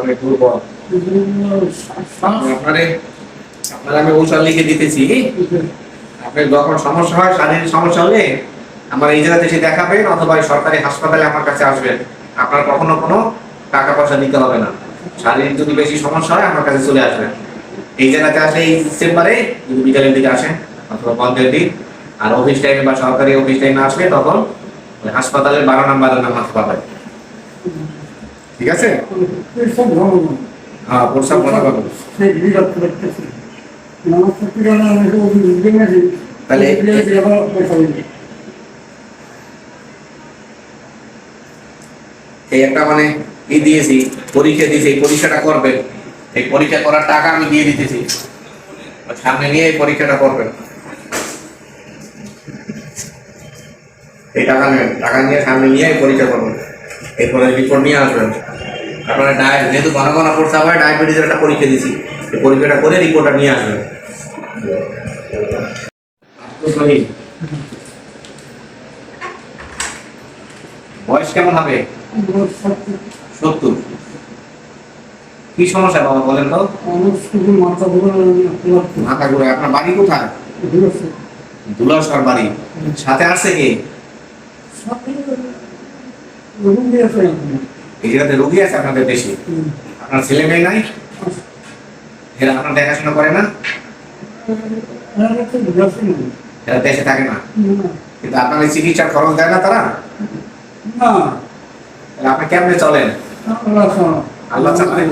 অনেক দুর্বল। আপনারে আপনার আমি ঔষধ লিখে দিতেছি আপনার যখন সমস্যা হয়, শারীরিক সমস্যা হলে আমার এই জায়গাতে এসে দেখাবেন, অথবা সরকারি হাসপাতালে আমার কাছে আসবেন। আপনার কখনো কোনো টাকা পয়সা দিতে হবে না। শারীরিক যদি বেশি সমস্যা হয়, আমার কাছে চলে আসবেন। এই জায়গাতে আসলে এই চেম্বারে যদি বিকালের দিকে আসেন, অথবা বন্ধের দিন, আর অফিস টাইমে বা সরকারি অফিস টাইমে আসলে তখন হাসপাতালের বারো নাম্বারের নামাজ পাবেন। ঠিক আছে? হ্যাঁ প্রসাব মনে তাহলে এই একটা মানে ই দিয়েছি, পরীক্ষা দিয়েছি, এই পরীক্ষাটা করবেন এই পরীক্ষা করার টাকা আমি দিয়ে দিতেছি। সামনে নিয়ে এই পরীক্ষাটা করবেন এই টাকা নেন টাকা নিয়ে সামনে নিয়ে পরীক্ষা করবেন এরপরে রিপোর্ট নিয়ে আসবেন। তারপরে ডায়াবেটিস যেহেতু ঘন ঘন পড়তে হয় ডায়াবেটিসের একটা পরীক্ষা দিছি। এই পরীক্ষাটা করে রিপোর্টটা নিয়ে আসবেন। বয়স কেমন হবে? সত্তর। কি সমস্যা বাবা বলেন তো? মাথা ঘুরে আপনার বাড়ি কোথায়? দুলাসর বাড়ি। সাথে আসছে কে? এই জায়গাতে রোগী আছে আপনাদের বেশি আপনার ছেলে মেয়ে নাই? এরা আপনার দেখাশোনা করে না? এরা দেশে থাকে না। কিন্তু আপনার এই চিকিৎসার খরচ দেয় না তারা? আপনি কেমনে চলেন? আল্লাহ চালায়।